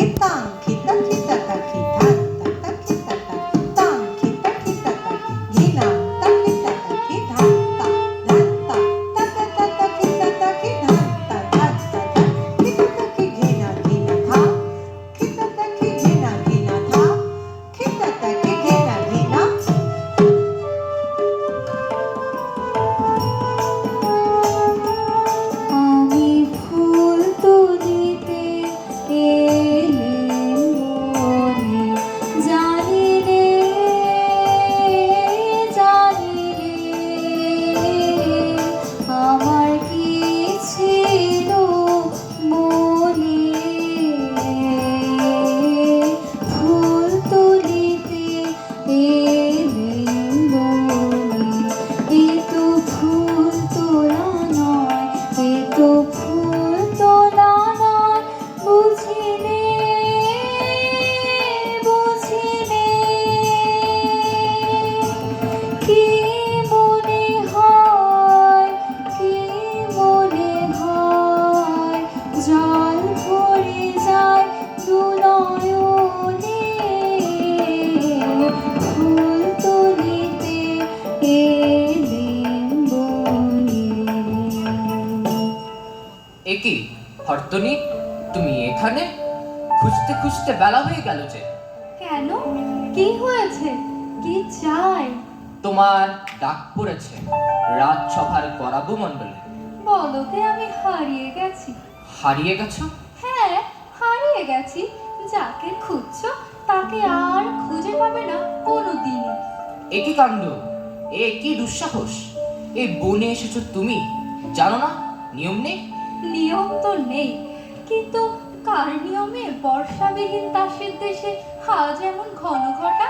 Ipan. হরতনি তুমি এখানে? খুঁজতে খুঁজতে বেলা হয়ে গেল যে। কেন? কি হয়েছে? কি চাই? তোমার ডাক পড়েছে রাজসভার করাবু মণ্ডলে। বলতে আমি হারিয়ে গেছি। হারিয়ে গেছো? হ্যাঁ হারিয়ে গেছি। যাকে খুঁজছো তাকে আর খুঁজে পাবে না কোনো দিনই একই কাণ্ড? এ কি দুঃসাহস? এই বনে এসেছ তুমি? জানো না? নিয়ম নেই? নিয়ম তো নেই। কিন্তু কার নিয়মে বর্ষাবিহীন তাসের দেশে আজ এমন ঘন ঘটা?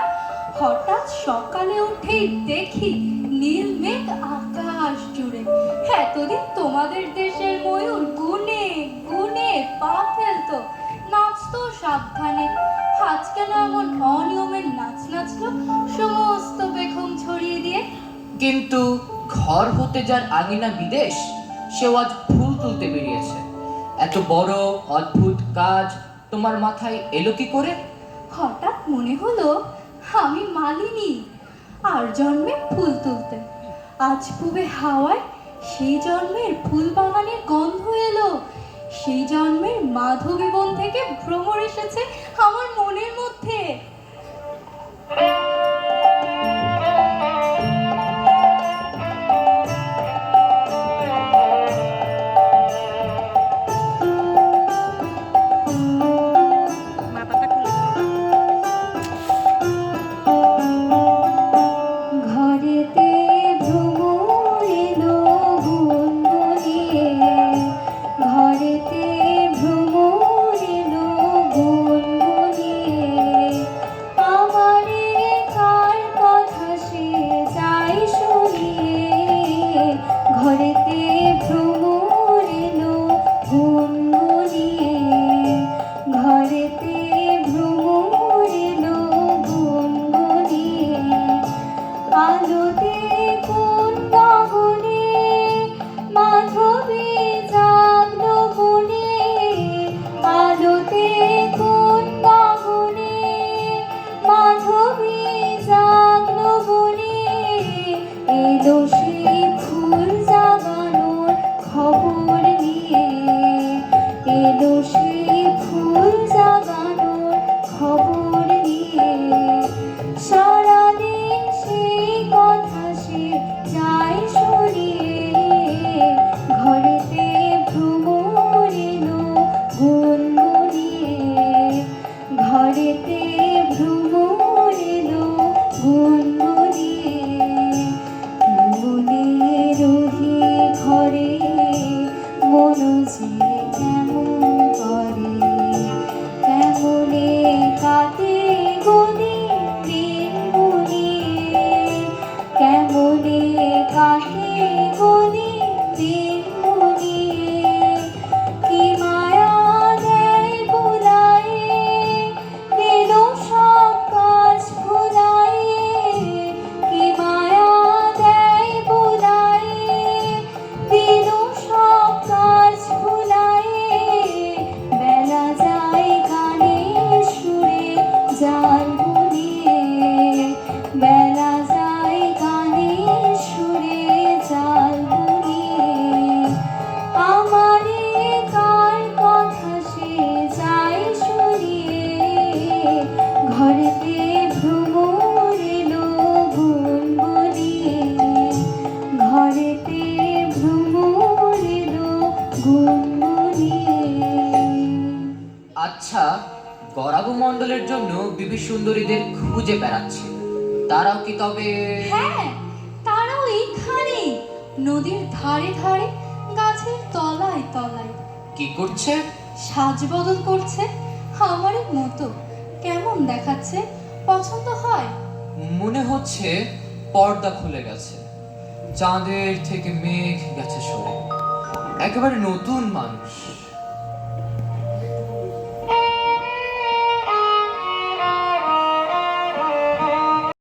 হঠাৎ সকালে উঠেই দেখি নীল মেঘ আকাশ জুড়ে। এতদিন তোমাদের দেশের ময়ূর গুনে গুনে পা ফেলতো। নাচতো সাবধানে। আজ কেন এমন অনিয়মের নাচ নাচলো? সমস্ত বেখম ছড়িয়ে দিয়ে। কিন্তু ঘর হতে যার আঙিনা বিদেশ, সেও আজ ফুল তুলতে বেরিয়েছে। এত বড়, অদ্ভুত কাজ, তোমার মাথায় এলো কি করে? হঠাৎ মনে হলো, আমি মালিনী, আর জন্মে ফুল তুলতে। আজ পুবে হাওয়ায় সেই জন্মের ফুল বাগানের গন্ধ এলো। সেই জন্মের মাধবী বন থেকে ভ্রমর এসেছে আমার মনের মধ্যে। ভ্রমর এলো গুনগুনিয়ে ঘরেতে ভ্রমর এলো গুনগুনিয়ে আলোতে কোন গগনে মাধবী জাগলো বনে আলোতে কোন গগনে মাধবী জাগলো বনে এলো গরাবু মণ্ডলের জন্য বিবি সুন্দরীদের খুঁজে বেড়াচ্ছে। তারাও কি তবে হ্যাঁ তারাও এইখানে। নদীর ধারে ধারে গাছের তলায় তলায়। কি করছে? সাজ বদল করছে আমারই মতো। কেমন দেখাচ্ছে? পছন্দ হয়? মনে হচ্ছে পর্দা খুলে গেছে। চাঁদের থেকে মেঘ গেছে সরে একেবারে নতুন মানুষ।